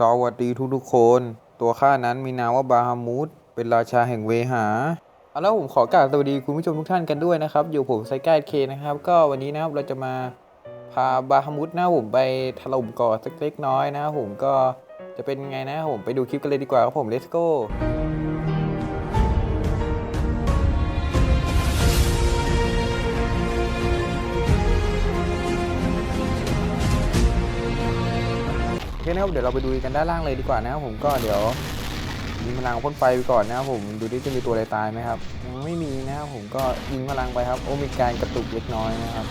สวัสดีทุกทุกๆคน ตัวข้านั้นมีนามว่าบาฮามูดเป็นราชาแห่งเวหาเอาแล้วผมขอกราบสวัสดีคุณผู้ชมทุกท่านกันด้วยนะครับ อยู่ผมไซก้าเคนะครับ ก็วันนี้นะครับเราจะมาพาบาฮามูดนะผมไปถล่มก่อสักเล็กน้อยนะครับผมก็จะเป็นไงนะผมไปดูคลิปกันเลยดีกว่าครับผม let's go เคนะครับเดี๋ยวเราไปดูกันด้านล่างเลยดีกว่านะครับผมก็เดี๋ยวยิงพลังพ่นไฟไปก่อนนะครับผมดูดิจะมีตัวอะไรตายไหมครับ ไม่มีนะครับผมก็ยิงพลังไปครับ โอ้มีการกระตุกเล็กน้อยนะครับ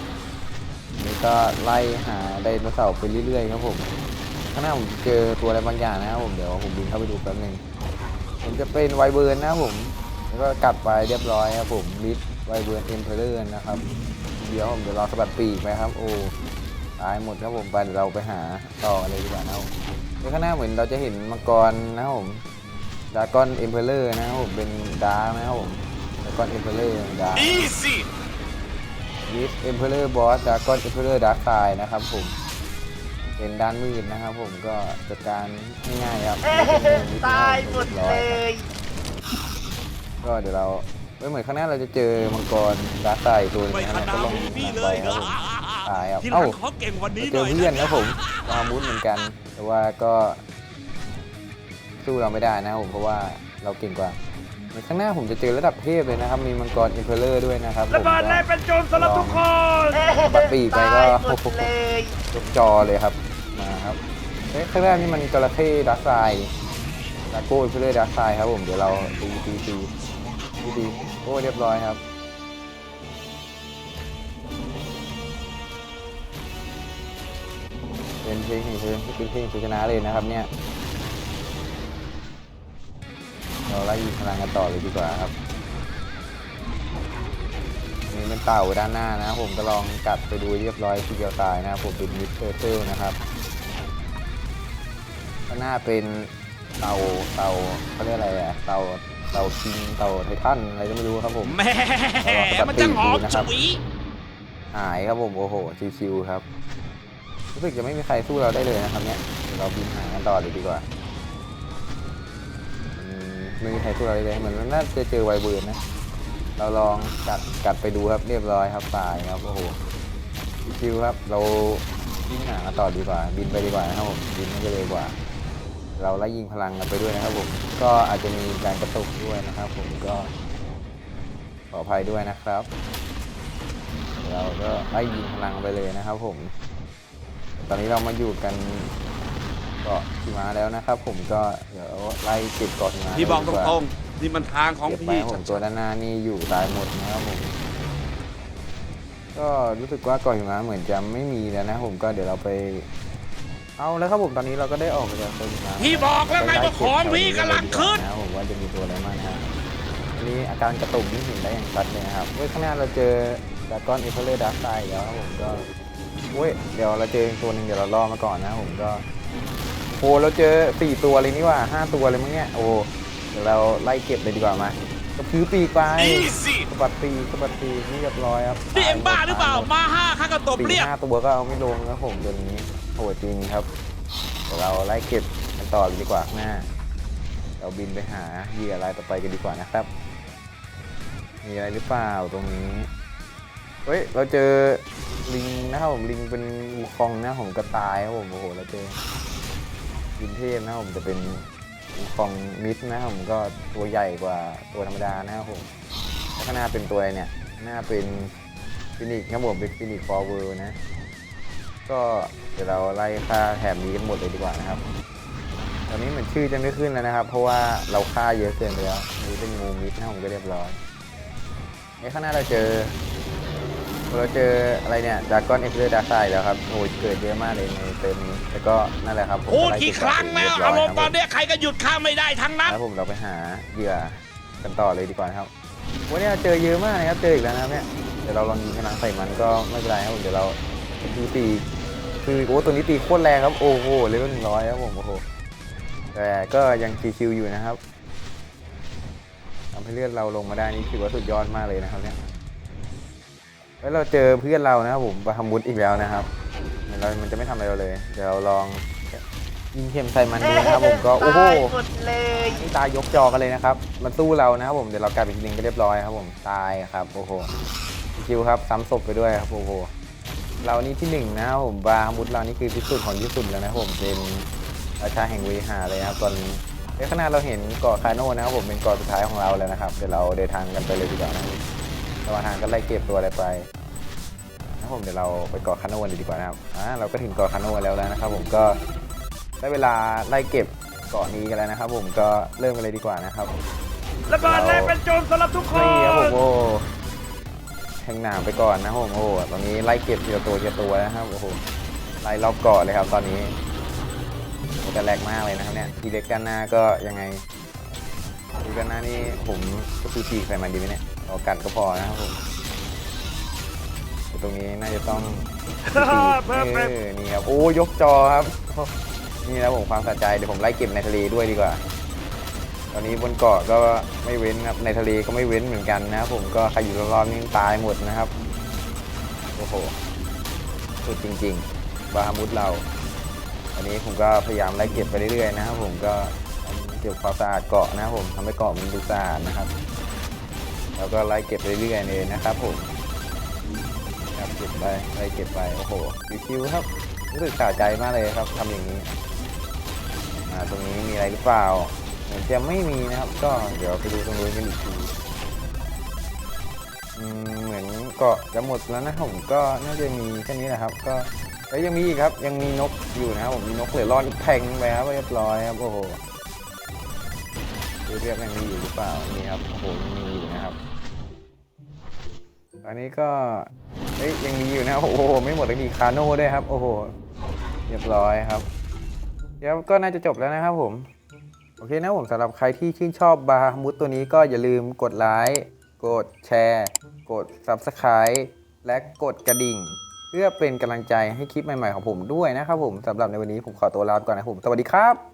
นี่ก็ไล่หาไดโนเสาร์ไปเรื่อยๆครับผมข้างหน้าผมเจอตัวอะไรบางอย่างนะครับผมเดี๋ยวผมบินเข้าไปดูแป๊บนึงผมจะเป็นไวเบิร์นนะครับผมแล้วก็กลับไปเรียบร้อยครับผมลิสไวเบิร์นเอ็มเพลเลอร์นะครับ เดี๋ยวผมเดี๋ยวรอสะบัดปีกไปครับโอ้ ตายหมดครับผมไปเดี๋ยวเราไปหาต่อเลยดีกว่านะครับในข้างหน้าเหมือนเราจะเห็นมังกรนะครับผมดากอนเอ็มเพลเลอร์นะครับผมเป็นดาร์กนะครับผมดากอนเอ็มเพลเลอร์ดาร์ Easy ลิสเอ็มเพลเลอร์บอสดากอนเอ็มเพลเลอร์ดาร์กไซนะครับผม เป็นด้านมืดนะครับผมก็จัดการง่ายๆครับตายหมดเลย ก็เดี๋ยวเราเฮ้ยเหมือนข้างหน้าเราจะเจอมังกรดาร์กไซตัวหนึงไม่นะขครับนาก็ดลองพี่หนักเลไปยครับผม ตายครับที่หลัเอ้างขอเก่งกวันนี้หเจน่ออยเพื่อนนะนะผมวามุดเหมือนกัน แต่ว่าก็สู้เราไม่ได้นะผมเพราะว่าเราเก่งกว่าในข้างหน้าผมจะเจอระดับเทพเลยนะครับ มีมังกรอินเพลเลอร์ด้วยนะครับระเบิดผมเลยเป็นโจรสำหรับทุกคน บัตรปีกไปก็ตายหมดเลย ยกจอเลยครับมาครับเฮ้ยข้างหน้านี่มันจระเข้ดักไซดาโก้อินเพลเลอร์ดักไซครับผมเดี๋ยวเราตีตีตีตีตีโอ้เรียบร้อยครับ เป็นเพลงแห่งเพลงเป็นเพลงชัยชนะเลยนะครับเนี่ย เราไล่ยิงพลังกันต่อเลยดีกว่าครับอันนี้เป็นเต่าด้านหน้านะครับผมก็ลองกัดไปดูเรียบร้อยทีเดียวตายนะครับผมเป็นมิสเตอร์เทลนะครับข้างหน้าเป็นเต่าเต่าเขาเรียกอะไรอะเต่าเต่าคิงเต่าไททันอะไรก็ไม่รู้ครับผมแหม่มันจะหอมฉุยหายครับผมโอ้โหชิวๆครับ รู้สึกจะไม่มีใครสู้เราได้เลยนะครับเนี่ยเราบินหากันต่อเลยดีกว่าไม่มีใครสู้เราได้เลยเหมือนน่าจะเจอไวเบิร์นนะเราลองกัดกัดไปดูครับเรียบร้อยครับตายครับโอ้โหชิวครับเราบินหากันต่อดีกว่า บินไปดีกว่านะครับผมบินไม่เร็วกว่า เราไล่ยิงพลังกันไปด้วยนะครับผมก็อาจจะมีการกระตุกด้วยนะครับ ผมก็ขออภัยด้วยนะครับ เราก็ไล่ยิงพลังไปเลยนะครับผม อนนี้เรามาอยู่กันเกาะหิมะแล้วนะครับ ผมก็เดี๋ยวไล่เก็บเกาะหิมะพี่บอกตเลยดีว่ารงๆนี่มันทางของเก็บไปพี่ครับผมตัวด้านหน้านี่อยู่ตายหมดนะครับผม ก็รู้สึกว่าเกาะหิมะเหมือนจะไม่มีแล้วนะผมก็เดี๋ยวเราไป เอาแล้วครับผมตอนนี้เราก็ได้ออกมาจากเกาะหิมะ พี่บอกแล้วไงว่าของพี่กำลังขึ้น นะครับผมว่าจะมีตัวอะไรบ้างนะครับอันนี้อาการกระตุกนี่เห็นได้อย่างชัดเลยนะครับเว้ยข้างหน้าเราเจอดากอนเอเฟอร์เลอร์ดาร์ไซแล้วครับผมก็ เว้ยเดี๋ยวเราเจออีกตัวหนึ่งเดี๋ยวเราล่อมาก่อนนะครับผมก็โอ้เราเจอสี่ตัวเลยนี่หว่าห้าตัวเลยมั้งเนี่ยโอ้เดี๋ยวเราไล่เก็บเลยดีกว่ามาก็พื้ปีกไป Easy สะบัดปีกสะบัดปีกนี่เรียบร้อยครับนี่เอ็มบ้าหรือเปล่า มาห้าข้างกระตบสี่เรียบห้าตัวก็เอาไม่ลงครับผมตัวนี้โหดจริงครับเดี๋ยวเราไล่เก็บกันต่อเลยดีกว่าข้างหน้าเราบินไปหาเหยื่อรายต่อไปกันดีกว่านะครับ มีอะไรหรือเปล่าตรงนี้ เฮ้ย เราเจอลิงนะครับผมลิงเป็นวูคองนะผมกระต่ายครับผมโอ้โหเราเจอลิงเทพนะครับผมจะเป็นวูคองมิดนะครับผมก็ตัวใหญ่กว่าตัวธรรมดานะครับผมแล้วข้างหน้าเป็นตัวอะไรเนี่ยหน้าเป็นฟินิกครับผมเป็นฟินิกฟอร์เวอร์นะ ก็เดี๋ยวเราไล่ค่าแถบนี้กันหมดเลยดีกว่านะครับ ตอนนี้เหมือนชื่อจะไม่ขึ้นแล้วนะครับ เพราะว่าเราฆ่าเยอะเกินไปแล้วนนี้เป็นงูมิดนะผมก็เรียบร้อยในข้างหน้าเราเจอ เราเจออะไรเนี่ยดากอนเอ็กซ์เดอร์ดาร์ไซแล้วครับโอ้ยเกิดเยอะมากเลยในเติมนี้แล้วก็นั่นแหละครับผมพูดก็ไล่กี่เบครั้งแล้วเบอารร้มณ์ตอนคบเนี้ยใครก็หยุดข้าไม่ได้ทั้งนั้นแล้วผมเราไปหาเหยื่อกันต่อเลยดีกว่านะครับวันนี้เราเจอเยอะมากนะครับเจออีกแล้วนะครับเนี่ยเดี๋ยวเราลองยิงพลังใส่มันก็ไม่เป็นไรครับผมเดี๋ยวเราดูตีคือโอ้ตัวนี้ตีโคตรแรงครับโอ้โหเลเวลหนึ่งร้อยครับผมโอ้โหแต่ก็ยังชิวๆอยู่นะครับทำให้เลือดเราลงมาได้นี่ถือว่าสุดยอดมากเลยนะครับเนี่ย แล้วเราเจอเพื่อนเรานะครับผมบาฮามุดอีกแล้วนะครับเหมือนเรามันจะไม่ทำอะไรเราเลย เดี๋ยวเราลองยิงเข็มใส่มันดีนะครับผมก็โอ้โหตายหมดเลยนี่ตายยกจอกันเลยนะครับมันสู้เรานะครับผมเดี๋ยวเรากลับอีกทีนึงก็เรียบร้อยครับผมตายครับโอ้โหคิวครับซ้ำศพไปด้วยครับโอ้โหเรานี่ที่หนึ่งนะครับผมบาฮามุดเรานี่คือที่สุดของที่สุดแล้วนะครับผมเป็นราชาแห่งเวหาเลยนะครับตอนนี้ในขณะเราเห็นเกาะคาโน่นะครับผมเป็นเกาะสุดท้ายของเราแล้วนะครับเดี๋ยวเราเดินทางกันไปเลยดีกว่านะค รับระหว่างทางก็ไล่เก็บตัวอะไรไปนะครับผมเดี๋ยวเราไปเกาะคาโน่กันเลยดีกว่านะครับอ่าเราก็ถึงเกาะคาโน่แล้วแล้วนะครับ ผมก็ได้เวลาไล่เก็บเกาะนี้กันแล้วนะครับ ผมก็เริ่มกันเลยดีกว่านะครับระเบิดแรงเป็นโจรสำหรับทุกคนี่ครับผมนโอ้แทงหนามไปก่อนนะครับผมโอ้ตอนนี้ไล่เก็บทีละตัวทีละตัวนะครับโอ้โหไล่รอบเกาะเลยครับ ตอนนี้โอ้แต่แรงมากเลยนะครับเนี่ยทีเด็กกันหน้าก็ยังไงทีกันหน้านี่ผมก็คือปีกใส่มันดีไหมเนี่ย เอากัดก็พอนะครับผมแต่ตรงนี้น่าจะต้องเพิ่มเพิ่มเออนี่ครับโอ้ยกจอครับ นี่นะผมความสะใจเดี๋ยวผมไล่เก็บในทะเลด้วยดีกว่า ตอนนี้บนเกาะก็ไม่เว้นครับในทะเลก็ไม่เว้นเหมือนกันนะครับผมก็ใครอยู่รอบๆนี่ตายหมดนะครับโอ้โหสุดจริง ๆ บาฮามุดเราตอนนี้ผมก็พยายามไล่เก็บไปเรื่อยๆนะครับผมก็เก็บความสะอาดเกาะนะครับผมทำให้เกาะมันดูสะอาดนะครับ แล้วก็ไล่เก็บเรื่อยๆเลยนะครับผมครับเก็บไปไล่เก็บไปโอ้โหคิวๆครับรู้สึกสะใจมากเลยครับทำอย่างนี้อ่าตรงนี้มีอะไรหรือเปล่าเหมือนจะไม่มีนะครับ ก็เดี๋ยวไปดูตรงนู้นกันอีกทีเหมือนเกาะจะหมดแล้วนะผมก็น่าจะมีแค่นี้แหละครับ ก็แล้วยังมีอีกครับ ยังมีนกอยู่นะครับผมมีนกเหลือรอดอีกแทงไปครับเรียบร้อยครับโอ้โห ดูเรียกยังมีอยู่หรือเปล่านี่ครับโอ้โหยังมีอยู่นะครับอันนี้ก็เอ้ยยังมีอยู่นะโอ้โหไม่หมดเลยมีคาโน่ด้วยครับ โอ้โหเรียบร้อยครับเดี๋ยวก็น่าจะจบแล้วนะครับผมโอเคนะผมสำหรับใครที่ชื่นชอบบาฮามุดตัวนี้ก็อย่าลืมกดไลค์กดแชร์ กด Subscribe และกดกระดิ่ง เพื่อเป็นกำลังใจให้คลิปใหม่ๆของผมด้วยนะครับผมสำหรับในวันนี้ผมขอตัวลาไปก่อนนะครับผม สวัสดีครับ